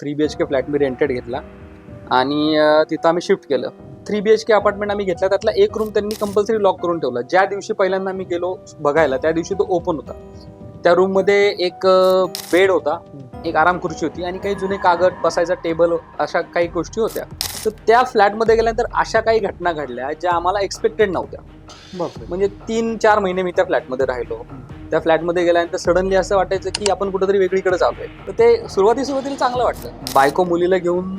Three B H K flat मी rented घेतला. आणि तिथं आम्ही शिफ्ट केलं. Three B H K apartment आम्ही घेतला. त्यातला एक रूम त्यांनी कंपल्सरी लॉक करून ठेवला. ज्या दिवशी पहिल्यांदा आम्ही गेलो बघायला त्या दिवशी तो ओपन होता. त्या रूममध्ये एक बेड होता. एक आराम खुर्ची होती आणि काही जुने कागद बसायचा टेबल अशा काही गोष्टी होत्या. तर त्या फ्लॅटमध्ये गेल्यानंतर अशा काही घटना घडल्या ज्या आम्हाला एक्सपेक्टेड नव्हत्या. म्हणजे तीन चार महिने मी त्या फ्लॅटमध्ये राहिलो. त्या फ्लॅटमध्ये गेल्यानंतर सडनली असं वाटायचं की आपण कुठेतरी वेगळीकडे चाललोय. तर ते सुरुवाती सुरुवातीला चांगलं वाटलं. बायको मुलीला घेऊन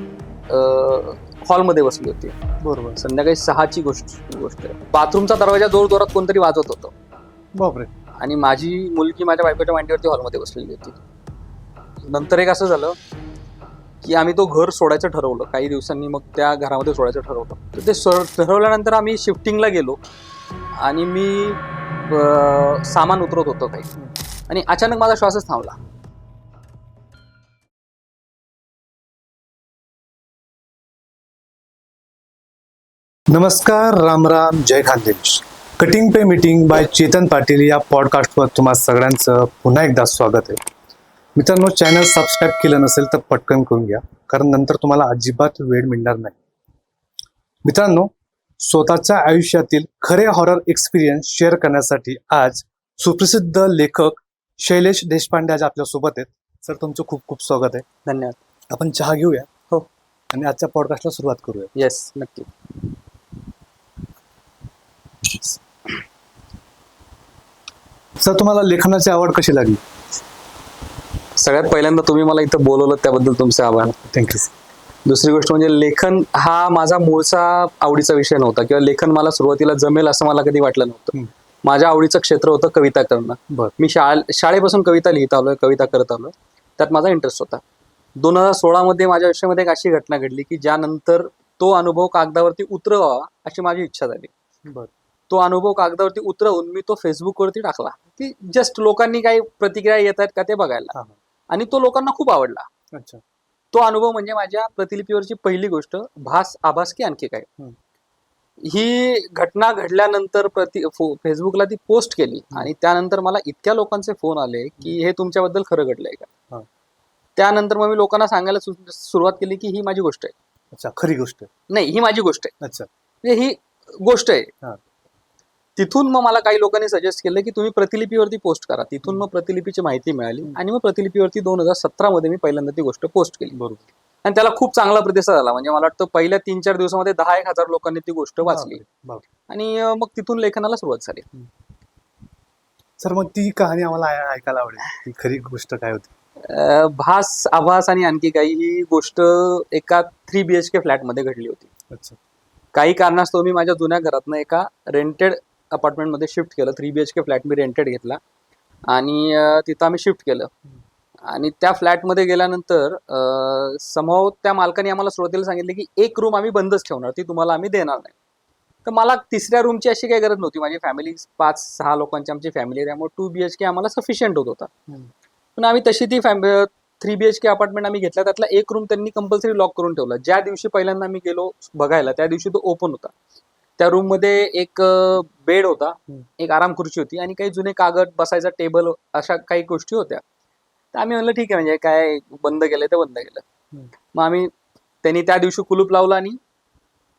हॉलमध्ये बसली होती. बरोबर. संध्याकाळी सहाची गोष्ट गोष्ट आहे. बाथरूमचा दरवाजा जोर जोरात कोणतरी वाजवत होतं. बापरे. आणि माझी मुलगी माझ्या बायकोच्या मांडीवरती हॉलमध्ये बसलेली होती. नंतर एक असं झालं की आम्ही तो घर सोडायचं ठरवलं. काही दिवसांनी मग त्या घरामध्ये सोडायचं ठरवलं. तर ते सो ठरवल्यानंतर आम्ही शिफ्टिंगला गेलो. आणि मी सामान उतरवत होतो काही. आणि अचानक माझा श्वासच थांबला. नमस्कार राम राम जय खानदेश. कटिंग पे मीटिंग बाय चेतन पाटील या पॉडकास्टवर तुम्हा सगळ्यांचं पुन्हा एकदा स्वागत आहे. मित्रांनो चॅनल सबस्क्राईब केलं नसेल तर पटकन करून घ्या कारण नंतर तुम्हाला अजिबात वेळ मिळणार नाही. मित्रांनो स्वतःच्या आयुष्यातील खरे हॉरर एक्सपिरियन्स शेअर करण्यासाठी आज सुप्रसिद्ध लेखक शैलेश देशपांडे आज आपल्यासोबत आहेत. सर तुमचं खूप खूप स्वागत आहे. धन्यवाद. आपण चहा घेऊया. हो. आणि आजच्या पॉडकास्टला सुरुवात करूया. येस नक्की. सर तुम्हाला लेखनाची आवड कशी लागली? सगळ्यात पहिल्यांदा तुम्ही मला इथं बोलवलं त्याबद्दल तुमचे आभार. थँक्यू दुसरी गोष्ट म्हणजे लेखन हा माझा मूळचा आवडीचा विषय नव्हता किंवा लेखन मला सुरुवातीला जमेल असं मला कधी वाटलं नव्हतं. माझ्या आवडीचं क्षेत्र होतं कविता करणं. मी शाळे शाळेपासून कविता लिहित आलोय कविता करत आलोय. त्यात माझा इंटरेस्ट होता. दोन हजार सोळामध्ये माझ्या आयुष्यामध्ये एक अशी घटना घडली की ज्यानंतर तो अनुभव कागदावरती उतरवावा अशी माझी इच्छा झाली. तो अनुभव कागदावरती उतरवून मी तो फेसबुकवरती टाकला. की जस्ट लोकांनी काही प्रतिक्रिया येत आहेत का ते बघायला. आणि तो लोकांना खूप आवडला. अच्छा. तो अनुभव म्हणजे माझ्या प्रतिलिपीवरची पहिली गोष्ट भास आभास की आणखी काय. ही घटना घडल्यानंतर प्रति फेसबुकला ती पोस्ट केली आणि त्यानंतर मला इतक्या लोकांचे फोन आले की हे तुमच्याबद्दल खरं घडलंय. का त्यानंतर मग मी लोकांना सांगायला सुरुवात केली की ही माझी गोष्ट आहे अच्छा खरी गोष्ट. नाही ही माझी गोष्ट आहे अच्छा ही गोष्ट आहे. तिथून मग मला काही लोकांनी सजेस्ट केलं की तुम्ही प्रतिलिपीवरती पोस्ट करा. तिथून मग प्रतिलिपीची माहिती मिळाली. आणि मग प्रतिलिपीवरती दोन हजार सतरा मध्ये मी पहिल्यांदा ती गोष्ट पोस्ट केली. बरोबर. आणि त्याला खूप चांगला प्रतिसाद आला. म्हणजे मला वाटतं पहिल्या तीन चार दिवसामध्ये दहा एक हजार लोकांनी ती गोष्ट वाचली. आणि मग तिथून लेखनाला सुरुवात झाली. सर मग ती कहाणी आम्हाला ऐकायला आवडेल. ती खरी गोष्ट काय होती? भास आभास आणि आणखी काही ही गोष्ट एका थ्री बी एच के फ्लॅटमध्ये घडली होती. अच्छा. काही कारणास्तव मी माझ्या जुन्या घरातनं एका रेंटेड अपार्टमेंटमध्ये शिफ्ट केलं. Three B H K flat मी रेंटेड घेतला. आणि तिथं आम्ही शिफ्ट केलं. आणि त्या फ्लॅटमध्ये गेल्यानंतर समोर त्या मालकाने आम्हाला सुरुवातीला सांगितले की एक रूम आम्ही बंदच ठेवणार. ती तुम्हाला आम्ही देणार नाही. तर मला तिसऱ्या रूमची अशी काही गरज नव्हती. माझी फॅमिली पाच सहा लोकांची आमची फॅमिली त्यामुळे टू बी एच के आम्हाला सफिशियंट होत होता. पण आम्ही तशी ती फॅम three B H K apartment आम्ही घेतला त्यातला एक रूम त्यांनी कंपल्सरी लॉक करून ठेवला. ज्या दिवशी पहिल्यांदा आम्ही गेलो बघायला त्या दिवशी तो ओपन होता. त्या रूममध्ये एक बेड होता. एक आराम खुर्ची होती आणि काही जुने कागद बसायचा टेबल अशा काही गोष्टी होत्या. तर आम्ही म्हणलं ठीक आहे म्हणजे काय बंद केलंय ते बंद केलं. मग आम्ही त्यांनी त्या दिवशी कुलूप लावलं आणि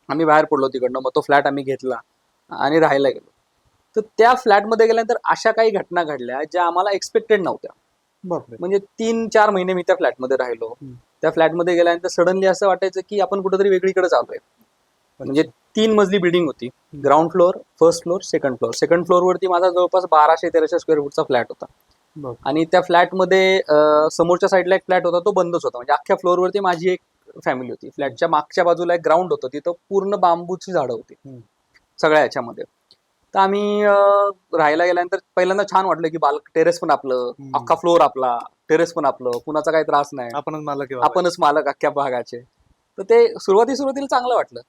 आम्ही बाहेर पडलो तिकडनं. मग तो फ्लॅट आम्ही घेतला आणि राहायला गेलो. तर त्या फ्लॅटमध्ये गेल्यानंतर अशा काही घटना घडल्या ज्या आम्हाला एक्सपेक्टेड नव्हत्या. म्हणजे तीन चार महिने मी त्या फ्लॅटमध्ये राहिलो. त्या फ्लॅटमध्ये गेल्यानंतर सडनली असं वाटायचं की आपण कुठेतरी वेगळीकडे चाललोय. म्हणजे तीन मजली बिल्डिंग होती. Ground floor first floor second floor second फ्लोअरवरती माझा जवळपास बाराशे तेराशे स्क्वेअर फूटचा फ्लॅट होता. आणि त्या फ्लॅटमध्ये समोरच्या साईडला एक फ्लॅट होता तो बंदच होता. म्हणजे अख्ख्या फ्लोअरवरती माझी एक फॅमिली होती. फ्लॅटच्या मागच्या बाजूला एक ग्राउंड होतं. तिथं पूर्ण बांबूची झाडं होती. सगळ्या याच्यामध्ये. तर आम्ही राहायला गेल्यानंतर पहिल्यांदा छान वाटलं की बाल टेरेस पण आपलं. अख्खा फ्लोअर आपला. टेरेस पण आपलं. कुणाचा काही त्रास नाही. आपणच मला किंवा आपणच मालक अख्ख्या भागाचे. तर ते सुरुवाती सुरुवातीला चांगलं वाटलं.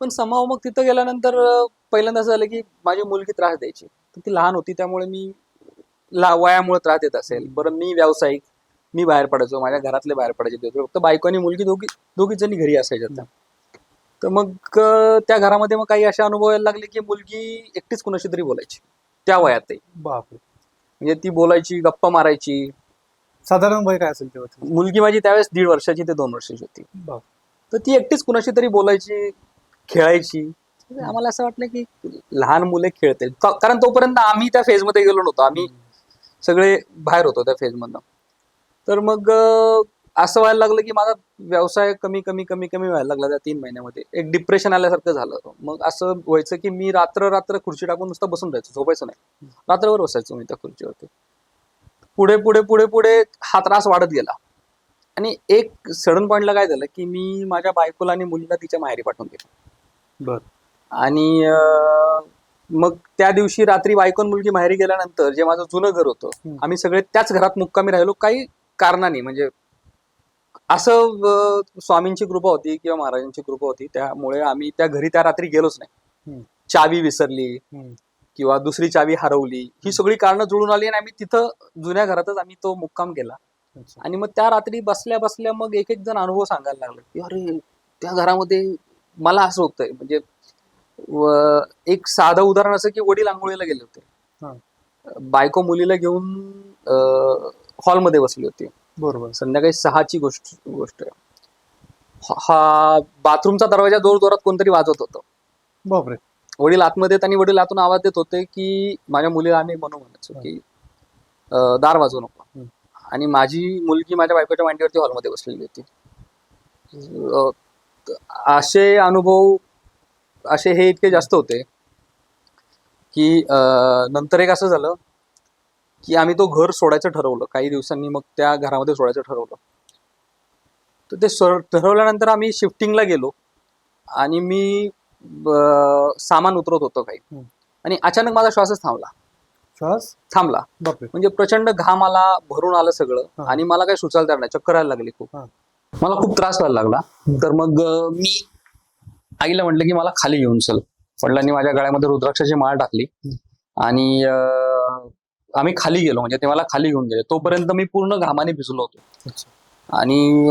पण समाव मग तिथं गेल्यानंतर अं, पहिल्यांदा असं झालं की माझी मुलगी त्रास द्यायची. तर ती लहान होती त्यामुळे मी ला वयामुळे त्रास देत असेल. बरं मी व्यावसायिक मी बाहेर पडायचो माझ्या घरातले बाहेर पडायचे फक्त बायको आणि मुलगी दोघी दोघीच जणी घरी असायच्या त्या. तर मग त्या घरामध्ये मग काही असे अनुभव यायला लागले की मुलगी एकटीच कुणाशी तरी बोलायची त्या वयात बापरे. म्हणजे ती बोलायची गप्पा मारायची. साधारण वय काय असेल तेव्हा? मुलगी माझी त्यावेळेस दीड वर्षाची ते दोन वर्षाची होती. बाप. तर ती एकटीच कुणाशी तरी बोलायची खेळायची. आम्हाला असं वाटलं की लहान मुले खेळतील. कारण तोपर्यंत आम्ही त्या फेजमध्ये गेलो नव्हतो. आम्ही सगळे बाहेर होतो त्या फेजमधनं तर मग असं व्हायला लागलं की माझा व्यवसाय कमी कमी कमी कमी व्हायला लागला त्या तीन महिन्यामध्ये. एक डिप्रेशन आल्यासारखं झालं. मग असं व्हायचं की मी रात्र रात्र खुर्ची टाकून नुसतं बसून राहायचो. झोपायचं नाही. रात्रभर बसायचो मी त्या खुर्चीवरती. पुढे पुढे पुढे पुढे हा त्रास वाढत गेला. आणि एक सडन पॉईंटला काय झालं की मी माझ्या बायकोला आणि मुलीला तिच्या माहेरी पाठवून दिलं. बर आणि मग त्या दिवशी रात्री बायको आणि मुलगी माहेरी गेल्यानंतर जे माझं जुनं घर होतं. आम्ही सगळे त्याच घरात मुक्कामी राहिलो काही कारणाने म्हणजे असं स्वामींची कृपा होती किंवा महाराजांची कृपा होती त्यामुळे आम्ही त्या घरी त्या रात्री गेलोच नाही. चावी विसरली. किंवा दुसरी चावी हरवली ही सगळी कारणं जुळून आली आणि आम्ही तिथं जुन्या घरातच आम्ही तो मुक्काम केला. आणि मग त्या रात्री बसल्या बसल्या मग एक एक जण अनुभव सांगायला लागले की अरे त्या घरामध्ये मला असं होतंय म्हणजे एक साधं उदाहरण असं की वडील आंघोळीला गेले हा. होते बायको मुलीला घेऊन हॉलमध्ये बसली होती. बरोबर. संध्याकाळी सहाची गोष्ट गोष्ट आहे. हा- बाथरूमचा दरवाजा जोर जोरात कोणतरी वाजवत होतं. बापरे. वडील आतमध्ये येत आणि वडील आतून आवाज देत होते की माझ्या मुलीला आम्ही म्हणू म्हणायचो की दार वाजवू नको. आणि माझी मुलगी माझ्या बायकोच्या मांडीवरती हॉलमध्ये बसलेली होती. असे अनुभव असे हे इतके जास्त होते की नंतर एक असं झालं की आम्ही तो घर सोडायचं ठरवलं. काही दिवसांनी मग त्या घरामध्ये सोडायचं ठरवलं. तर ते सो ठरवल्यानंतर आम्ही शिफ्टिंगला गेलो आणि मी सामान उतरवत होतो काही. आणि अचानक माझा श्वासच थांबला. श्वास? थांबला. म्हणजे प्रचंड घाम आला भरून आलं सगळं. आणि मला काही सुचायला चक्कर यायला लागली खूप. मला खूप त्रास व्हायला लागला. तर मग मी आईला म्हटलं की मला खाली घेऊन चल. वडिलांनी माझ्या गळ्यामध्ये रुद्राक्षाची माळ टाकली. आणि आम्ही खाली गेलो. म्हणजे ते मला खाली घेऊन गेले. तोपर्यंत मी पूर्ण घामाने भिजलो होतो. आणि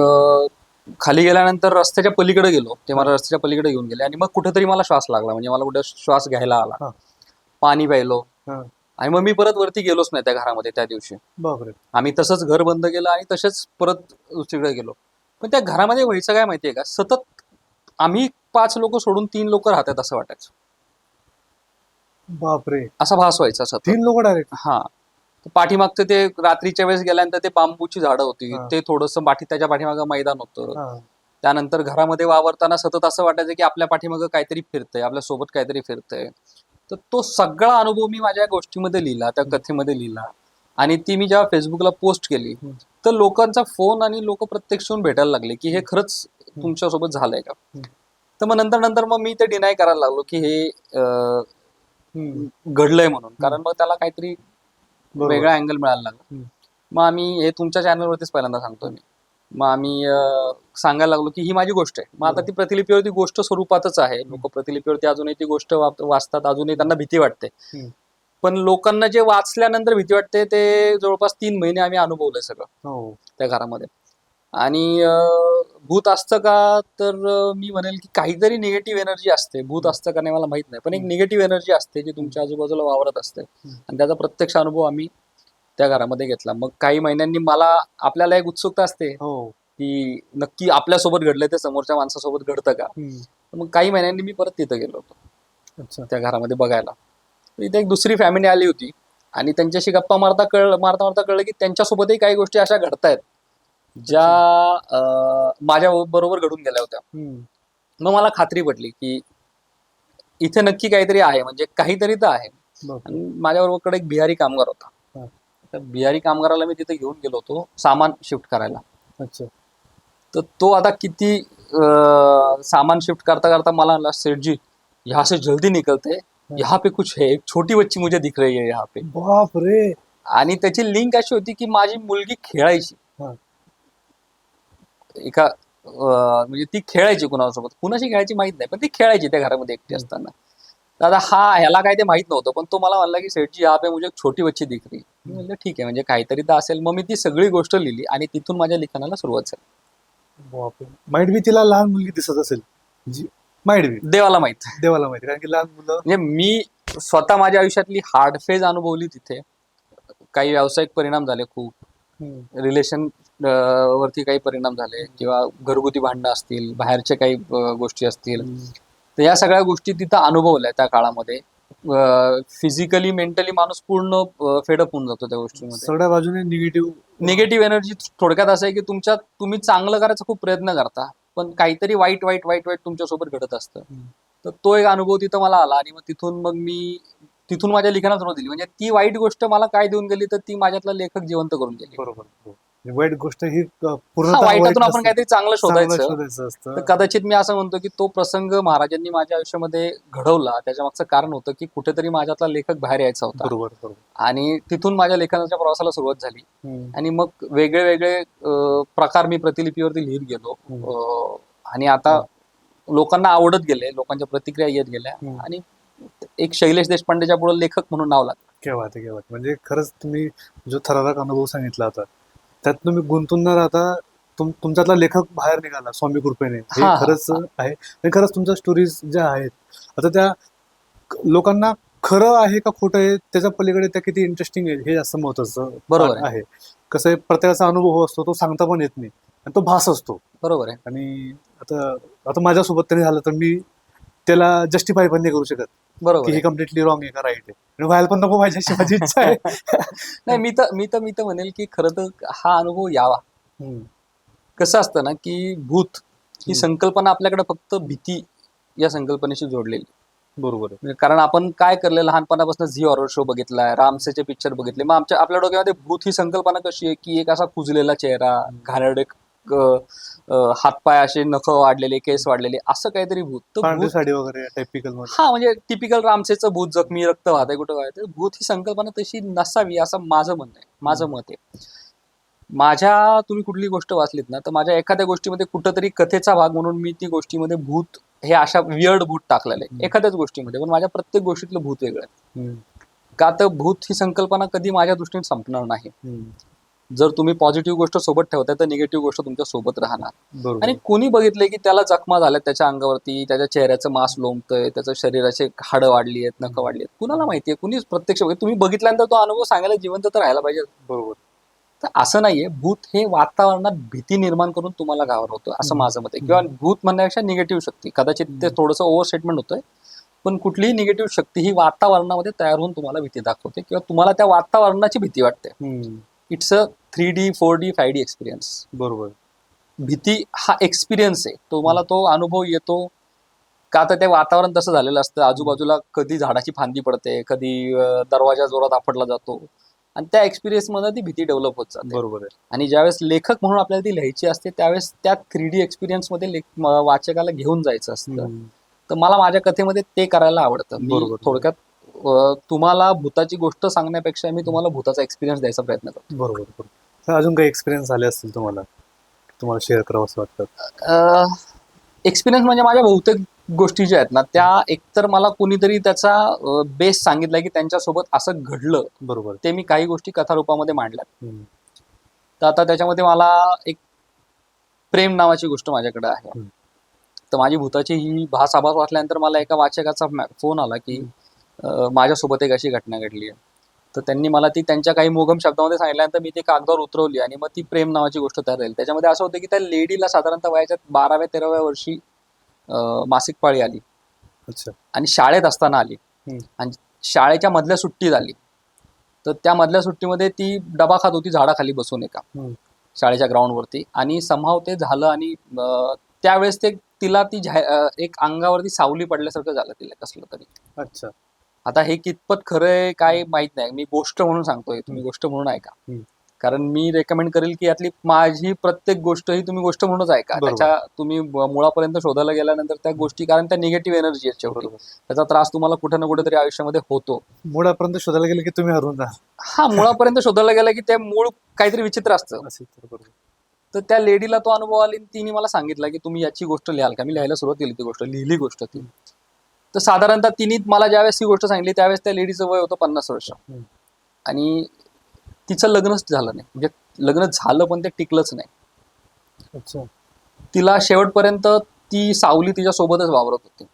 खाली गेल्यानंतर रस्त्याच्या पलीकडे गेलो. ते मला रस्त्याच्या पलीकडे घेऊन गेले. आणि मग कुठेतरी मला श्वास लागला. म्हणजे मला कुठे श्वास घ्यायला आला. पाणी प्यायलो. आणि मग मी परत वरती गेलोच नाही त्या घरामध्ये त्या दिवशी. आम्ही तसंच घर बंद केलं आणि तसेच परत दुसरीकडे गेलो. पण त्या घरामध्ये व्हायचं काय माहितीये का? सतत आम्ही पाच लोक सोडून तीन लोक राहतात असं वाटायचं. बापरे. असा भास व्हायचा सतत. तीन लोक डायरेक्ट हा. तर पाठीमागचं ते रात्रीच्या वेळेस गेल्यानंतर ते बांबूची झाडं होती. हा. ते थोडंसं पाठी त्याच्या पाठीमागं मैदान होतं. त्यानंतर घरामध्ये वावरताना सतत असं वाटायचं की आपल्या पाठीमागं काहीतरी फिरतंय आपल्यासोबत काहीतरी फिरतंय. तर तो सगळा अनुभव मी माझ्या गोष्टीमध्ये लिहिला त्या कथेमध्ये लिहिला. आणि ती मी जेव्हा फेसबुकला पोस्ट केली. तर लोकांचा फोन आणि लोक प्रत्यक्ष येऊन भेटायला लागले की हे खरंच तुमच्यासोबत झालंय का. तर मग नंतर नंतर मग मी ते डिनाय करायला लागलो की हे. घडलंय म्हणून कारण मग त्याला काहीतरी. वेगळा अँगल मिळायला लागला. मग आम्ही हे तुमच्या चॅनलवरतीच पहिल्यांदा सांगतोय मी मग आम्ही सांगायला लागलो की ही माझी गोष्ट आहे मग आता ती प्रतिलिपीवरती गोष्ट स्वरूपातच आहे लोक प्रतिलिपीवरती अजूनही ती गोष्ट वाचतात अजूनही त्यांना भीती वाटते. पण लोकांना जे वाचल्यानंतर भीती वाटते ते जवळपास तीन महिने आम्ही अनुभवलंय सगळं. हो. त्या घरामध्ये. आणि भूत असतं का? तर मी म्हणेल की काहीतरी निगेटिव्ह एनर्जी असते. भूत असतं का नाही मला माहीत नाही. पण एक निगेटिव्ह एनर्जी असते जी तुमच्या आजूबाजूला वावरत असते. आणि त्याचा प्रत्यक्ष अनुभव आम्ही त्या घरामध्ये घेतला. मग काही महिन्यांनी मला आपल्याला एक उत्सुकता असते हो. की नक्की आपल्यासोबत घडलंय ते समोरच्या माणसासोबत घडतं का? मग काही महिन्यांनी मी परत तिथं गेलो होतो. अच्छा. त्या घरामध्ये बघायला. इथे एक दुसरी फॅमिली आली होती. आणि त्यांच्याशी गप्पा मारता कळ मारता मारता कळलं की त्यांच्यासोबतही काही गोष्टी अशा घडतायत ज्या माझ्या बरोबर घडून गेल्या होत्या. मग मला खात्री पटली की इथे नक्की काहीतरी आहे म्हणजे काहीतरी तर आहे. आणि माझ्याबरोबरकडे एक बिहारी कामगार होता. त्या बिहारी कामगाराला मी तिथे घेऊन गेलो होतो सामान शिफ्ट करायला. अच्छा. तर तो आता किती सामान शिफ्ट करता करता मला म्हणला सेठ जी यहाँ से जल्दी निकलते. यहाँ पे कुछ है एक छोटी बच्ची मुझे दिख रही है यहाँ पे। बाप रे। आणि त्याची लिंक अशी होती की माझी मुलगी खेळायची। हा. एका म्हणजे ती खेळायची कुणासोबत. कुणाशी खेळायची माहीत नाही पण ती खेळायची त्या घरामध्ये एकटी असताना. आता हा ह्याला काय ते माहीत नव्हतं पण तो मला म्हणला की सेठजी यहाँ पे मुझे छोटी बच्ची दिख रही मी म्हणलं ठीक आहे म्हणजे काहीतरी तर असेल. मग मी ती सगळी गोष्ट लिहिली आणि तिथून माझ्या लिखाणाला सुरुवात झाली. माइट बी तिला लहान मुलगी दिसत असेल. बी देवाला माहीत. देवाला माहिती कारण की लहान मुलं म्हणजे मी स्वतः माझ्या आयुष्यातली हार्ड फेज अनुभवली तिथे. काही व्यावसायिक परिणाम झाले खूप. रिलेशन वरती काही परिणाम झाले किंवा घरगुती भांडणं असतील बाहेरच्या काही गोष्टी असतील. तर या सगळ्या गोष्टी तिथं अनुभवल्या त्या काळामध्ये. फिजिकली मेंटली माणूस पूर्ण फेडअप होऊन जातो त्या गोष्टीमध्ये. सगळ्या बाजूने निगेटिव्ह निगेटिव्ह एनर्जी थोडक्यात असं आहे की तुमच्या तुम्ही चांगलं करायचा खूप प्रयत्न करता. पण काहीतरी वाईट वाईट वाईट वाईट तुमच्यासोबत घडत असतं. तर तो एक अनुभव तिथं मला आला आणि मग तिथून मग मी तिथून माझ्या लिखाणात सुरुवात दिली म्हणजे ती वाईट गोष्ट मला काय देऊन गेली तर ती माझ्यातला लेखक जिवंत करून गेली बरोबर हो. वाईट गोष्ट ही पूर्ण वाईटातून आपण काहीतरी चांगलं शोधायचं. असतं. कदाचित मी असं म्हणतो की तो प्रसंग महाराजांनी माझ्या आयुष्यामध्ये घडवला. त्याच्या मागचं कारण होतं की कुठेतरी माझ्यातला लेखक बाहेर यायचा होता. बरोबर आणि तिथून माझ्या लेखनाच्या प्रवासाला सुरुवात झाली. आणि मग वेगळे वेगळे प्रकार मी प्रतिलिपीवरती लिहित गेलो. आणि आता लोकांना आवडत गेले लोकांच्या प्रतिक्रिया येत गेल्या. आणि एक शैलेश देशपांडेच्या पुढे लेखक म्हणून नाव लागलं. आहे. म्हणजे खरंच तुम्ही जो थरारक अनुभव सांगितला होता त्यात तुम्ही गुंतून न राहता तुम तुमच्यातला लेखक बाहेर निघाला स्वामी कृपेने. हे खरंच आहे. आणि खरंच तुमच्या स्टोरीज ज्या आहेत आता त्या लोकांना खरं आहे का खोटं आहे त्याच्या पलीकडे त्या किती इंटरेस्टिंग आहे हे जास्त महत्वाचं बरोबर आहे. आहे. कसं आहे प्रत्येकाचा अनुभव असतो तो सांगता पण येत नाही. आणि तो भास असतो. बरोबर आहे. आणि आता आता माझ्यासोबत तरी झालं तर मी त्याला जस्टिफाय पण नाही करू शकत. बरोबर की हे आहे. कम्प्लिटली रॉंग आहे का राईट आहे. आणि व्हायला पण नको पाहिजे अशी माझी इच्छा आहे. नाही मी तर मी तर मी तर म्हणेल की खरं तर हा अनुभव यावा. हम्म. कसं असतं ना की भूत ही हम्म. संकल्पना आपल्याकडे फक्त भीती या संकल्पनेशी जोडलेली बरोबर आहे. म्हणजे कारण आपण काय करले लहानपणापासून झी हॉरर शो बघितलाय रामसेचे पिक्चर बघितले. मग आमच्या आपल्या डोक्यामध्ये भूत ही संकल्पना कशी आहे की एक असा कुजलेला चेहरा घाणेरडे हातपाय असे नख वाढलेले केस वाढलेले असं काहीतरी भूत. साडी वगैरे टायपिकलमध्ये. हा म्हणजे टिपिकल रामसेचं भूत जखमी रक्त वाहतंय कुठं वाहतंय. भूत ही संकल्पना तशी नसावी असं माझं म्हणणं आहे. माझं मत आहे. माझ्या तुम्ही कुठली गोष्ट वाचलीत ना तर माझ्या एखाद्या गोष्टीमध्ये कुठंतरी कथेचा भाग म्हणून मी ती गोष्टीमध्ये भूत हे अशा वियर्ड भूत टाकलेलं आहे. एखाद्याच गोष्टीमध्ये पण माझ्या प्रत्येक गोष्टीतलं भूत वेगळं आहे. का तर भूत ही संकल्पना कधी माझ्या दृष्टीने संपणार नाही. जर तुम्ही पॉझिटिव्ह गोष्ट सोबत ठेवताय तर निगेटिव्ह गोष्ट तुमच्यासोबत राहणार. आणि कोणी बघितलंय की त्याला जखमा झाल्यात त्याच्या अंगावरती त्याच्या चेहऱ्याचं मांस लोंबतंय त्याच्या शरीराचे हाडं वाढली आहेत नखं वाढली आहेत कुणाला माहितीये कुणीच प्रत्यक्ष बघित- तुम्ही बघितल्यानंतर तो अनुभव सांगायला जिवंत तर राहायला पाहिजे. बरोबर. तर असं नाहीये भूत हे वातावरणात भीती निर्माण करून तुम्हाला घाबरवतं असं. माझं मत आहे. किंवा भूत म्हणण्यापेक्षा निगेटिव्ह शक्ती. कदाचित ते. थोडंसं ओव्हर स्टेटमेंट होतंय पण कुठलीही निगेटिव्ह शक्ती ही वातावरणामध्ये तयार होऊन तुम्हाला भीती दाखवते किंवा तुम्हाला त्या वातावरणाची भीती वाटते. It's a three D four D five D experience बरोबर. भीती हा एक्सपिरियन्स आहे. तुम्हाला तो अनुभव येतो. का तर ते वातावरण तसं झालेलं असतं. आजूबाजूला कधी झाडाची फांदी पडते कधी दरवाजा जोरात आपटला जातो. आणि त्या एक्सपिरियन्समध्ये ती भीती डेव्हलप होत जाते. बरोबर आणि ज्यावेळेस लेखक म्हणून आपल्याला ती लिहायची असते त्यावेळेस त्या थ्री डी एक्सपिरियन्समध्ये वाचकाला घेऊन जायचं असतं. तर मला माझ्या कथेमध्ये ते करायला आवडतं. बरोबर. थोडक्यात तुम्हाला भूताची गोष्ट सांगण्यापेक्षा मी तुम्हाला भूताचा एक्सपिरियन्स द्यायचा प्रयत्न करतो. बरोबर अजून काही एक्सपिरियन्स आले असतील तुम्हाला? तुम्हाला शेअर करावं असं वाटतं? एक्सपिरियन्स म्हणजे माझ्या बहुतेक गोष्टी ज्या आहेत ना त्या एकतर मला कोणीतरी त्याचा बेस सांगितलाय की त्यांच्यासोबत असं घडलं. बरोबर. ते मी काही गोष्टी कथारूपामध्ये मांडल्या. तर आता त्याच्यामध्ये मला एक प्रेम नावाची गोष्ट माझ्याकडे आहे. तर माझी भूताची ही भास आभास वाचल्यानंतर मला एका वाचकाचा फोन आला की माझ्यासोबत एक अशी घटना घडली आहे. तर त्यांनी मला ती त्यांच्या काही मोगम शब्दामध्ये सांगितल्यानंतर मी ती कागदावर उतरवली आणि मग ती प्रेम नावाची गोष्ट तयार झाली. त्याच्यामध्ये असं होतं की त्या लेडीला साधारणतः वयाच्या बाराव्या तेराव्या वर्षी मासिक पाळी आली. अच्छा. आणि शाळेत असताना आली. आणि शाळेच्या मधल्या सुट्टीत आली. तर त्या मधल्या सुट्टीमध्ये ती डबा खात होती झाडाखाली बसून एका. शाळेच्या ग्राउंडवरती. आणि समहाव ते झालं आणि त्यावेळेस ते तिला ती एक अंगावरती सावली पडल्यासारखं झालं तिला कसलं तरी. अच्छा. आता हे कितपत खरं आहे काय माहीत नाही. मी गोष्ट म्हणून सांगतोय तुम्ही गोष्ट म्हणून ऐका. कारण मी रेकमेंड करेल की यातली माझी प्रत्येक गोष्ट ही तुम्ही गोष्ट म्हणूनच ऐका. त्याच्या तुम्ही मुळापर्यंत शोधायला गेल्यानंतर त्या गोष्टी कारण त्या निगेटिव्ह एनर्जी आहेत शेवटी. त्याचा त्रास तुम्हाला कुठे ना कुठेतरी आयुष्यामध्ये होतो. मुळापर्यंत शोधायला गेलं की तुम्ही हरून जा. हा मुळापर्यंत शोधायला गेला की ते मूळ काहीतरी विचित्र असतं. असे तर त्या लेडीला तो अनुभव आला तिने मला सांगितलं की तुम्ही याची गोष्ट लिहाल का? मी लिहायला सुरुवात केली ती गोष्ट लिहिली गोष्ट ती. तर साधारणतः तिने मला ज्यावेळेस ही गोष्ट सांगितली त्यावेळेस त्या लेडीचं वय होतं पन्नास वर्ष. आणि तिचं लग्नच झालं नाही. म्हणजे लग्न झालं पण ते टिकलंच नाही. अच्छा. तिला शेवटपर्यंत ती सावली तिच्या सोबतच वावरत होती.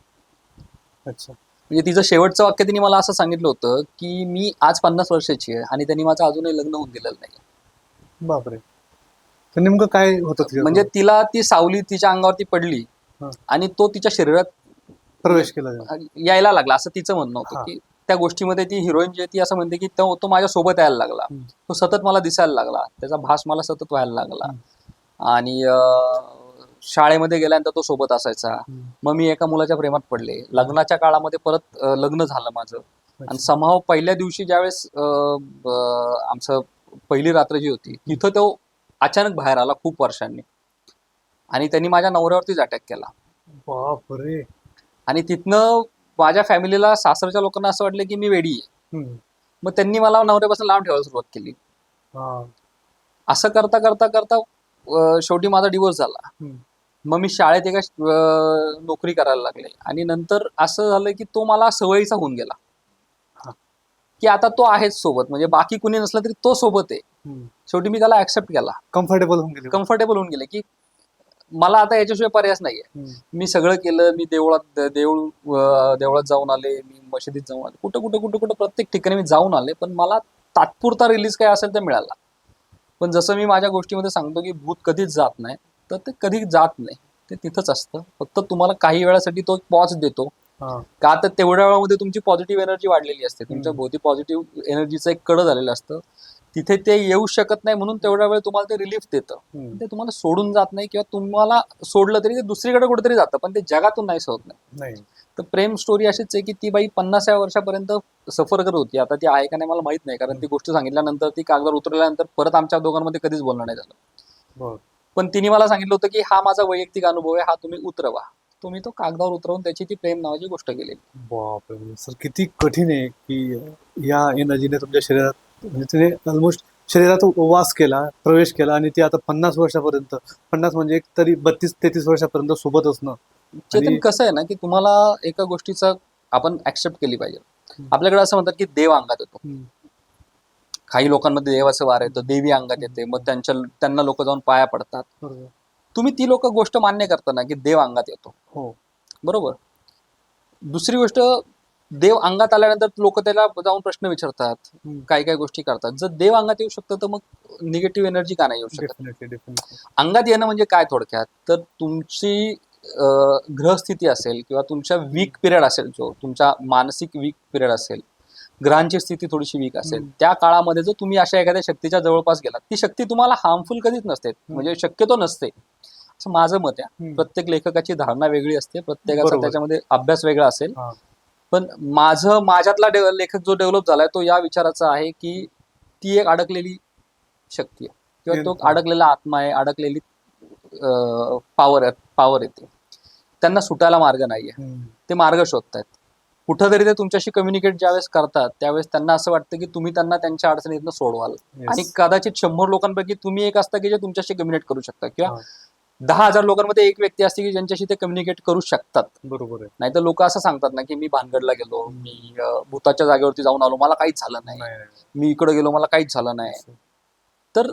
अच्छा. म्हणजे तिचं शेवटचं वाक्य तिने मला असं सांगितलं होतं की मी आज पन्नास वर्षाची आहे आणि त्यांनी माझं अजूनही लग्न होऊन दिलेलं नाही. बापरे. नेमकं काय होतं? म्हणजे तिला ती सावली तिच्या अंगावरती पडली. आणि तो तिच्या शरीरात प्रवेश केला. यायला लागला असं तिचं म्हणणं. होतं की त्या गोष्टीमध्ये ती हिरोईन जी ती असं म्हणते की तो तो माझ्या सोबत यायला लागला. तो सतत मला दिसायला लागला. त्याचा भास मला सतत व्हायला लागला. आणि शाळेमध्ये गेल्यानंतर तो सोबत असायचा. मग मी एका मुलाच्या प्रेमात पडले. लग्नाच्या काळामध्ये परत लग्न झालं माझं. आणि समाव पहिल्या दिवशी ज्यावेळेस आमचं पहिली रात्र जी होती तिथं तो अचानक बाहेर आला खूप वर्षांनी. आणि त्यांनी माझ्या नवऱ्यावरतीच अटॅक केला. बापरे! आणि तिथनं माझ्या फॅमिलीला सासरच्या लोकांना असं वाटलं की मी वेडी आहे. मग त्यांनी मला नवऱ्यापासून लांब ठेवायला सुरुवात केली. असं करता करता करता शेवटी माझा डिवोर्स झाला. मग मी शाळेत एका नोकरी करायला लागले आणि नंतर असं झालं की तो मला सवयीचा होऊन गेला. की आता तो आहेच सोबत म्हणजे बाकी कुणी नसलं तरी तो सोबत आहे. शेवटी मी त्याला ऍक्सेप्ट केला कम्फर्टेबल होऊन गेले कम्फर्टेबल होऊन गेले की मला आता याच्याशिवाय पर्यायच नाहीये. मी सगळं केलं मी देवळात देऊळ देवळात जाऊन आले मी मशिदीत जाऊन आले. कुठं कुठं कुठं कुठं प्रत्येक ठिकाणी मी जाऊन आले पण मला तात्पुरता रिलीज काय असेल तर मिळाला पण जसं मी माझ्या गोष्टीमध्ये सांगतो की भूत कधीच जात नाही तर ते कधी जात नाही. ते तिथंच असतं. फक्त तुम्हाला काही वेळासाठी तो पॉज देतो. का तर तेवढ्या वेळामध्ये तुमची पॉझिटिव्ह एनर्जी वाढलेली असते. तुमच्या. भोवती पॉझिटिव्ह एनर्जीचं एक कड झालेलं असतं. तिथे ते येऊ शकत नाही म्हणून तेवढ्या वेळ तुम्हाला ते रिलीफ देतं. ते तुम्हाला सोडून जात नाही किंवा तुम्हाला सोडलं तरी ते दुसरीकडे कुठेतरी जातं पण ते जगातून नाही सोडत नाही. तर प्रेम स्टोरी अशीच आहे की ती बाई पन्नासाव्या वर्षापर्यंत सफर करत होती. आता ती आहे का नाही मला माहीत नाही कारण ती गोष्ट सांगितल्यानंतर ती कागदावर उतरल्यानंतर परत आमच्या दोघांमध्ये कधीच बोलणं नाही झालं. पण तिने मला सांगितलं होतं की हा माझा वैयक्तिक अनुभव आहे हा तुम्ही उतरवा. तुम्ही तो कागदावर उतरवून त्याची ती प्रेम नावाची गोष्ट केली बापरे सर किती कठीण आहे की या एनर्जीने तुमच्या शरीरात म्हणजे तिने ऑलमोस्ट शरीरात वास केला प्रवेश केला आणि ती आता पन्नास वर्षापर्यंत पन्नास म्हणजे एक तरी बत्तीस तेहतीस वर्षापर्यंत सोबत असणं. चेतन आणि- कसं आहे ना की तुम्हाला एका गोष्टीचा आपण ऍक्सेप्ट केली पाहिजे. आपल्याकडे असं म्हणतात की देव अंगात येतो. काही लोकांमध्ये देवाचं वार येतं देवी अंगात येते मग त्यांच्या त्यांना लोक जाऊन पाया पडतात. तुम्ही ती लोक गोष्ट मान्य करताना की देव अंगात येतो. हो. बरोबर. दुसरी गोष्ट देव अंगात आल्यानंतर लोक त्याला जाऊन प्रश्न विचारतात. काय काय गोष्टी करतात. जर देव अंगात येऊ शकतं तर मग निगेटिव्ह एनर्जी का नाही येऊ शकत? अंगात येणं म्हणजे काय थोडक्यात? तर तुमची ग्रहस्थिती असेल किंवा तुमच्या वीक पिरियड असेल जो तुमचा मानसिक वीक पिरियड असेल ग्रहांची स्थिती थोडीशी वीक असेल. त्या काळामध्ये जर तुम्ही अशा एखाद्या शक्तीच्या जवळपास गेलात ती शक्ती तुम्हाला हार्मफुल कधीच नसते. म्हणजे शक्यतो नसते. असं माझं मत आहे. प्रत्येक लेखकाची धारणा वेगळी असते. प्रत्येकाचा. त्याच्यामध्ये अभ्यास वेगळा असेल. पण माझं माझ्यातला डे- लेखक जो डेव्हलप झालाय तो या विचाराचा आहे की ती एक अडकलेली शक्ती आहे किंवा तो. अडकलेला आत्मा आहे अडकलेली पॉवर पॉवर येते त्यांना सुटायला मार्ग नाहीये. ते मार्ग शोधतायत कुठंतरी ते तुमच्याशी कम्युनिकेट ज्यावेळेस करतात त्यावेळेस त्यांना असं वाटतं की तुम्ही त्यांना त्यांच्या अडचणीतनं सोडवाल. आणि कदाचित शंभर लोकांपैकी तुम्ही एक असता की जे तुमच्याशी कम्युनिकेट करू शकता किंवा हा. दहा हजार लोकांमध्ये एक व्यक्ती असते की ज्यांच्याशी ते कम्युनिकेट करू शकतात. बरोबर आहे. नाहीतर लोक असं सांगतात ना की मी भानगडला गेलो मी भूताच्या जागेवरती जाऊन आलो मला काहीच झालं नाही. नाही, नाही, मी इकडे गेलो मला काहीच झालं नाही. नाही. तर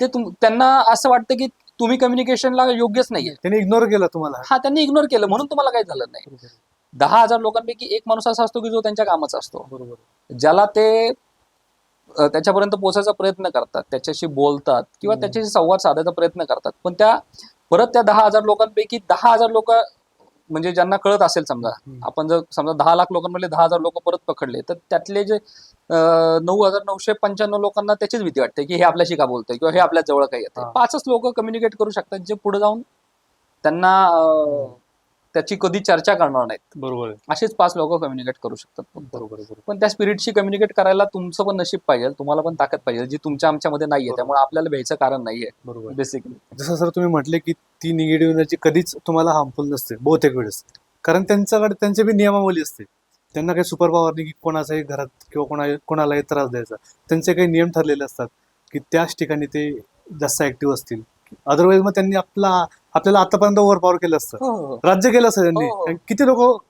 ते त्यांना असं वाटतं की तुम्ही कम्युनिकेशनला योग्यच नाहीये. त्याने इग्नोर केला तुम्हाला. हा त्यांनी इग्नोर केलं म्हणून तुम्हाला काही झालं नाही. दहा हजार लोकांपैकी एक माणूस असा असतो की जो त्यांच्या कामाचा असतो. बरोबर. ज्याला ते त्याच्यापर्यंत पोहोचायचा प्रयत्न करतात त्याच्याशी बोलतात किंवा. त्याच्याशी संवाद साधायचा प्रयत्न करतात पण त्या परत त्या दहा हजार लोकांपैकी दहा हजार लोक म्हणजे ज्यांना कळत असेल समजा. आपण जर समजा दहा लाख लोकांमधले दहा हजार लोक परत पकडले तर त्यातले जे नऊ हजार नऊशे पंच्याण्णव लोकांना त्याचीच भीती वाटते की हे आपल्याशी का बोलतंय किंवा हे आपल्या जवळ काही येते. पाचच लोक कम्युनिकेट करू शकतात जे पुढे जाऊन त्यांना त्याची कधी चर्चा करणार नाहीत. बरोबर आहे. असेच पाच लोक कम्युनिकेट करू शकतात. बरोबर पण त्या स्पिरिटशी कम्युनिकेट करायला तुमचं पण नशीब पाहिजे तुम्हाला पण ताकद पाहिजे जी तुमच्या आमच्यामध्ये नाहीये. त्यामुळे आपल्याला भ्यायचं कारण नाहीये बरोबर. बेसिकली जसं सर तुम्ही म्हटले की ती निगेटिव्ह एनर्जी कधीच तुम्हाला हार्मफुल नसते बहुतेक वेळेस. कारण त्यांच्याकडे त्यांची बी नियमावली असते. त्यांना काही सुपर पॉवर नाही की कोणाच्याही घरात किंवा कोणा कोणालाही त्रास द्यायचा. त्यांचे काही नियम ठरलेले असतात की त्याच ठिकाणी ते जास्त ऍक्टिव्ह असतील. अदरवाईज मग त्यांनी आपला आपल्याला आतापर्यंत ओव्हर पॉवर केलं असतं. हो हो राज्य केलं असतं हो, हो. त्यांनी किती लोक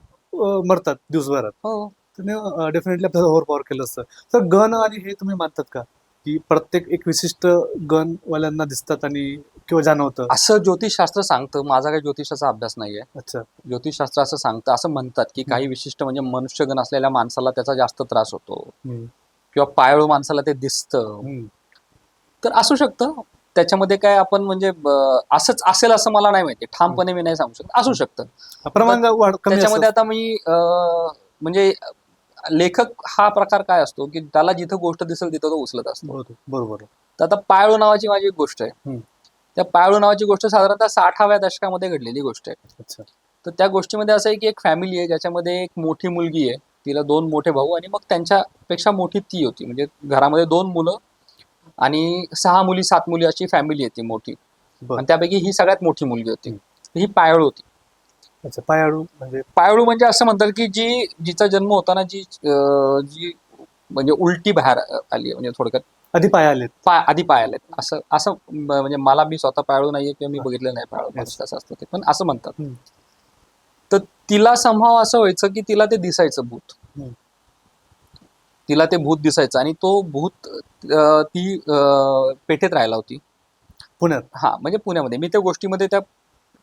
मरतात दिवसभरात? हो. त्यांनी डेफिनेटली आपल्याला ओव्हर पॉवर केलं असतं. तर गन आणि हे तुम्ही मानतात का? की प्रत्येक एक विशिष्ट गन वाल्यांना दिसतात आणि किंवा जाणवतं? असं ज्योतिषशास्त्र सांगतं. माझा काही ज्योतिषाचा अभ्यास नाहीये. अच्छा. ज्योतिषशास्त्र असं सांगतं असं म्हणतात की काही विशिष्ट म्हणजे मनुष्यगण असलेल्या माणसाला त्याचा जास्त त्रास होतो. हम्म. किंवा पायाळू माणसाला ते दिसतं. हम्म. तर असू शकतं. त्याच्यामध्ये काय आपण म्हणजे असंच असेल असं मला नाही माहिती. ठामपणे मी नाही सांगू शकत. असू शकतं. प्रमाण त्याच्यामध्ये. आता मी म्हणजे लेखक हा प्रकार काय असतो की त्याला जिथं गोष्ट दिसेल तिथं तो उचलत असतो. बरोबर तर आता पाळू नावाची माझी एक गोष्ट आहे. त्या पाळू नावाची गोष्ट साधारणतः साठाव्या दशकामध्ये घडलेली गोष्ट आहे. तर त्या गोष्टीमध्ये असं आहे की एक फॅमिली आहे ज्याच्यामध्ये एक मोठी मुलगी आहे. तिला दोन मोठे भाऊ आणि मग त्यांच्यापेक्षा मोठी ती होती. म्हणजे घरामध्ये दोन मुलं आणि सहा मुली सात मुली अशी फॅमिली आहे ती मोठी आणि त्यापैकी ही सगळ्यात मोठी मुलगी होती. ही पायळू होती. अच्छा पायाळू म्हणजे? पायळू म्हणजे असं म्हणतात की जी जिचा जन्म होताना जी जी म्हणजे उलटी बाहेर आली म्हणजे थोडक्यात. आधी पाय आलेत. पाय आधी पाय आलेत. असं असं म्हणजे मला मी स्वतः पाळू नाहीये किंवा मी बघितलं नाही पाळू. कसं असतं ते. पण असं म्हणतात. तर तिला संभाव असं व्हायचं की तिला ते दिसायचं भूत. तिला ते भूत दिसायचं आणि तो भूत अं, ती अं, पेठेत राहायला होती. पुण्यात? हा म्हणजे पुण्यामध्ये. मी त्या गोष्टीमध्ये त्या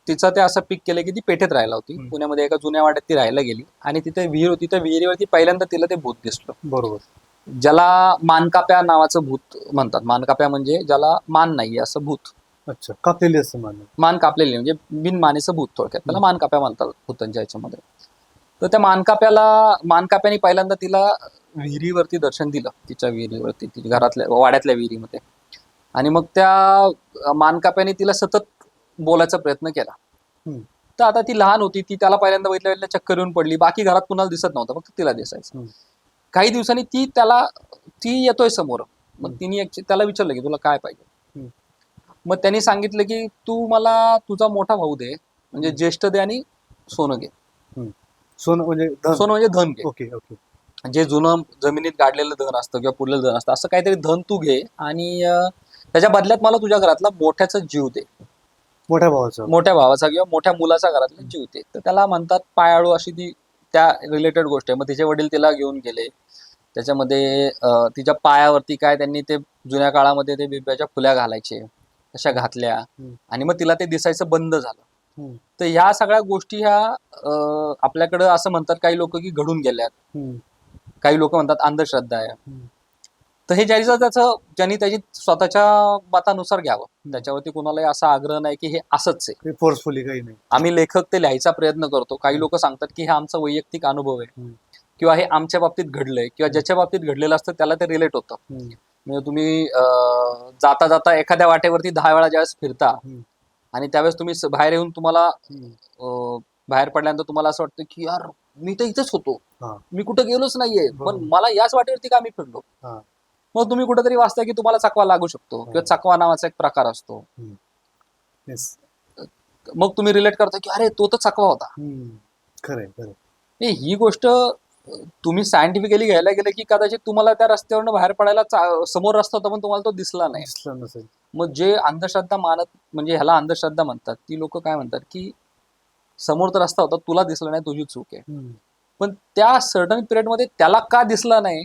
तिचं ते असं पिक केलं की ती पेठेत राहायला होती. हम्म. पुण्यामध्ये एका जुन्या वाड्यात ती राहायला गेली आणि तिथे विहीर होती. त्या विहिरीवरती पहिल्यांदा तिला ते भूत दिसलं. बरोबर. ज्याला मानकाप्या नावाचं भूत म्हणतात. मानकाप्या म्हणजे ज्याला मान नाहीये असं भूत. अच्छा कापलेली असं मान मान कापलेली म्हणजे बिन मानेचं भूत थोडक्यात. त्याला मानकाप्या म्हणतात भूतांच्या ह्याच्यामध्ये. तर त्या मानकाप्याला मानकाप्याने पहिल्यांदा तिला विहिरीवरती दर्शन दिलं तिच्या विहिरीवरती तिच्या घरातल्या वाड्यातल्या विहिरीमध्ये. आणि मग त्या मानकाप्याने तिला सतत बोलायचा प्रयत्न केला. तर आता ती लहान होती ती त्याला पहिल्यांदा बघितल्या बघितल्या चक्कर येऊन पडली. बाकी घरात कुणाला दिसत नव्हतं फक्त तिला दिसायचं. काही दिवसांनी ती त्याला ती येतोय समोर. मग. तिने त्याला विचारलं की तुला काय पाहिजे. मग त्यांनी सांगितलं की तू मला तुझा मोठा भाऊ दे म्हणजे ज्येष्ठ दे आणि सोनं घे. सोनं म्हणजे. सोनं म्हणजे धन घे. Okay okay. जे जुनं जमिनीत गाडलेलं धन असतं किंवा पुरलेलं धन असतं असं काहीतरी धन तू घे आणि त्याच्या बदल्यात मला तुझ्या घरातला मोठ्याचा जीव दे. मोठ्या भावाचं. मोठ्या भावाचा किंवा मोठ्या मुलाचा घरातला जीव दे. तर त्याला म्हणतात पायाळू अशी ती त्या रिलेटेड गोष्ट आहे. मग तिचे वडील तिला घेऊन गेले. त्याच्यामध्ये तिच्या पायावरती काय त्यांनी ते जुन्या काळामध्ये ते बिब्याच्या फुल्या घालायचे तशा घातल्या. आणि मग तिला ते दिसायचं बंद झालं. तर ह्या सगळ्या गोष्टी ह्या आपल्याकडं असं म्हणतात काही लोक की घडून गेल्यात. काही लोक म्हणतात अंधश्रद्धा आहे. तर हे ज्याचं त्याचं ज्यांनी त्याची स्वतःच्या मतानुसार घ्यावं त्याच्यावरती कोणालाही असा आग्रह नाही की हे असंच आहे. फोर्सफुली काही नाही. आम्ही लेखक ते लिहायचा प्रयत्न करतो. काही लोक सांगतात की हे आमचा वैयक्तिक अनुभव आहे. किंवा हे आमच्या बाबतीत घडलंय किंवा ज्याच्या बाबतीत घडलेलं असतं त्याला ते रिलेट होतं. म्हणजे तुम्ही जाता जाता एखाद्या वाटेवरती दहा वेळा ज्यावेळेस फिरता. आणि त्यावेळेस तुम्ही बाहेर येऊन तुम्हाला बाहेर पडल्यानंतर तुम्हाला असं वाटतं की यार मी तर इथेच होतो हा. मी कुठं गेलोच नाहीये पण. मला याच वाटेवरती का मी फिरलो हा. मग तुम्ही कुठेतरी वाचता की तुम्हाला चकवा लागू शकतो किंवा चकवा नावाचा एक प्रकार असतो. मग तुम्ही रिलेट करता की अरे तो तर चकवा होता. खरंय ही गोष्ट तुम्ही सायंटिफिकली घ्यायला गेलं की कदाचित तुम्हाला त्या रस्त्यावरनं बाहेर पडायला समोर रस्ता होता पण तुम्हाला तो दिसला नाही मग जे अंधश्रद्धा मानत म्हणजे ह्याला अंधश्रद्धा म्हणतात ती लोक काय म्हणतात की समोर तर रस्ता होता तुला दिसला नाही तुझी चूक आहे. पण त्या सर्टन पिरियडमध्ये त्याला का दिसला नाही.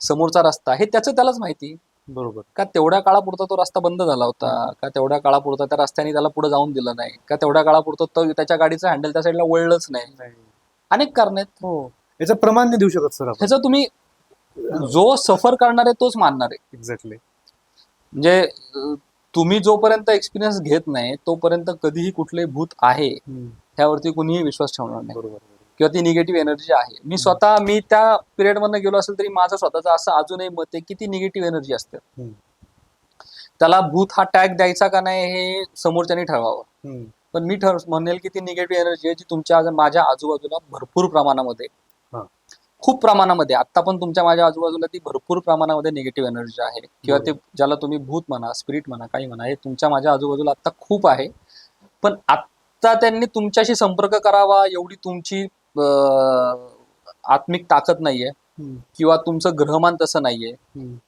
समोरचा रस्ता हे त्याचं त्यालाच माहिती. बरोबर. का तेवढ्या काळापुरता तो रस्ता बंद झाला होता? का तेवढ्या काळापुरता त्या रस्त्याने त्याला पुढे जाऊन दिलं नाही? का तेवढ्या काळापुरतं तो त्याच्या गाडीचं हँडल त्या साईडला वळलंच नाही? अनेक कारण आहेत. हो. याचं प्रमाण नाही देऊ शकत सर ह्याचं तुम्ही जो सफर करणार आहे तोच मानणार आहे. एक्झॅक्टली म्हणजे तुम्ही जोपर्यंत एक्सपिरियन्स घेत नाही तोपर्यंत कधीही कुठले भूत आहे त्यावरती कुणीही विश्वास ठेवणार नाही बरोबर. किंवा ती निगेटिव्ह एनर्जी आहे मी स्वतः मी त्या पिरियड मधनं गेलो असेल तरी माझं स्वतःचं असं अजूनही मत आहे की ती निगेटिव्ह एनर्जी असते. त्याला भूत हा टॅग द्यायचा का नाही हे समोरच्यानी ठरवावं. पण मी ठर म्हणेल की ती निगेटिव्ह एनर्जी आहे जी तुमच्या माझ्या आजूबाजूला भरपूर प्रमाणामध्ये. खूप प्रमाणामध्ये आता पण तुमच्या माझ्या आजूबाजूला ती भरपूर प्रमाणामध्ये निगेटिव्ह एनर्जी आहे. किंवा ते ज्याला तुम्ही भूत म्हणा स्पिरिट म्हणा काही म्हणा हे तुमच्या माझ्या आजूबाजूला आता खूप आहे. पण आत्ता त्यांनी तुमच्याशी संपर्क करावा एवढी तुमची आत्मिक ताकद नाहीये. किंवा तुमचं ग्रहमान तसं नाहीये.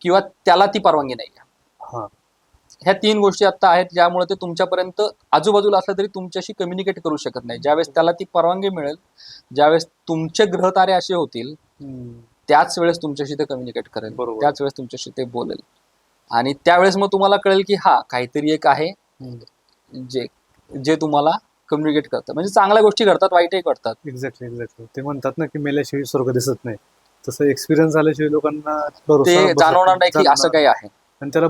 किंवा त्याला ती परवानगी नाहीये. ह्या तीन गोष्टी आता आहेत ज्यामुळे ते तुमच्यापर्यंत आजूबाजूला असलं तरी तुमच्याशी कम्युनिकेट करू शकत नाही. ज्यावेळेस त्याला ती परवानगी मिळेल ज्यावेळेस तुमचे ग्रहतारे असे होतील. त्याच वेळेस तुमच्याशी ते कम्युनिकेट करेल. त्याच वेळेस तुमच्याशी ते बोलेल. आणि त्यावेळेस मग तुम्हाला कळेल की हा काहीतरी एक आहे. जे जे तुम्हाला कम्युनिकेट करतं. म्हणजे चांगल्या गोष्टी घडतात वाईटही घडतात. एक्झॅक्टली एक्झॅक्टली ते म्हणतात ना की मेल्याशिवाय स्वर्ग दिसत नाही. तसं एक्सपिरियन्स झाल्याशिवाय लोकांना ते जाणवणार नाही. की असं काही आहे. आणि त्याला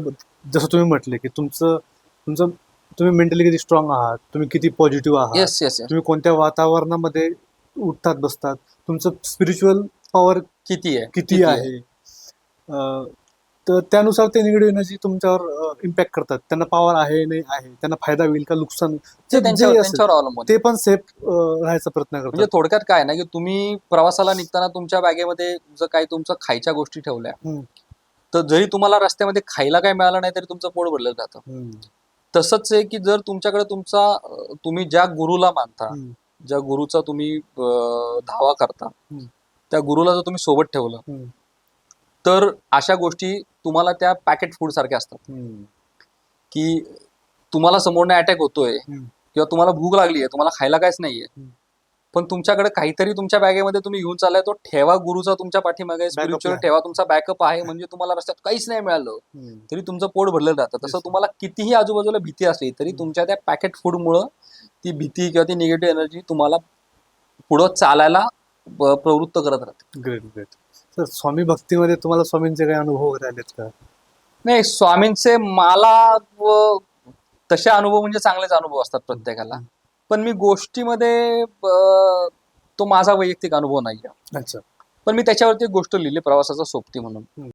जसं तुम्ही म्हटले की तुमचं तुमचं तुम्ही मेंटली किती स्ट्रॉंग आहात तुम्ही किती पॉझिटिव्ह आहात येस येस येस तुम्ही कोणत्या वातावरणामध्ये उठतात बसतात तुमचं स्पिरिच्युअल पॉवर किती आहे? किती आहे? तर त्यानुसार ते निगेटिव्ह एनर्जी तुमच्यावर इम्पॅक्ट करतात. त्यांना पॉवर आहे नाही आहे त्यांना फायदा होईल का नुकसान? ते अवलंबून पण सेफ राहायचा प्रयत्न म्हणजे करतात थोडक्यात काय ना की तुम्ही प्रवासाला निघताना तुमच्या बॅगेमध्ये जर काही तुमचं खायच्या गोष्टी ठेवल्या. तर जरी तुम्हाला रस्त्यामध्ये खायला काही मिळालं नाही तरी तुमचं पोट भरलेलं राहतं हम्म. तसंच आहे की जर तुमच्याकडे तुमचा तुम्ही ज्या गुरुला मानता. ज्या गुरुचा तुम्ही धावा करता. त्या गुरुला जर तुम्ही सोबत ठेवलं. तर अशा गोष्टी तुम्हाला त्या पॅकेट फूड सारख्या असतात. की तुम्हाला समोरने अटॅक होतोय. किंवा तुम्हाला भूक लागली आहे तुम्हाला खायला काहीच नाहीये. पण तुमच्याकडे काहीतरी तुमच्या बॅगेमध्ये तुम्ही घेऊन चाललाय तो ठेवा गुरुचा तुमच्या पाठीमागे स्पिरिच्युअल. ठेवा तुमचा बॅकअप आहे म्हणजे तुम्हाला रस्त्यात काहीच नाही मिळालं. तरी तुमचं पोट भरलेलं राहतं. तसं. तुम्हाला कितीही आजूबाजूला भीती असली तरी तुमच्या त्या पॅकेट फूडमुळं ती भीती किंवा ती निगेटिव्ह एनर्जी तुम्हाला पुढं चालायला प्रवृत्त करत राहते. ग्रेट ग्रेट सर स्वामी भक्तीमध्ये तुम्हाला स्वामींचे काही अनुभव आलेत का? नाही स्वामींचे मला तसे अनुभव म्हणजे चांगलेच अनुभव असतात प्रत्येकाला. पण मी गोष्टीमध्ये तो माझा वैयक्तिक अनुभव नाही अच्छा. पण मी त्याच्यावरती एक गोष्ट लिहिली प्रवासाचा सोबती म्हणून.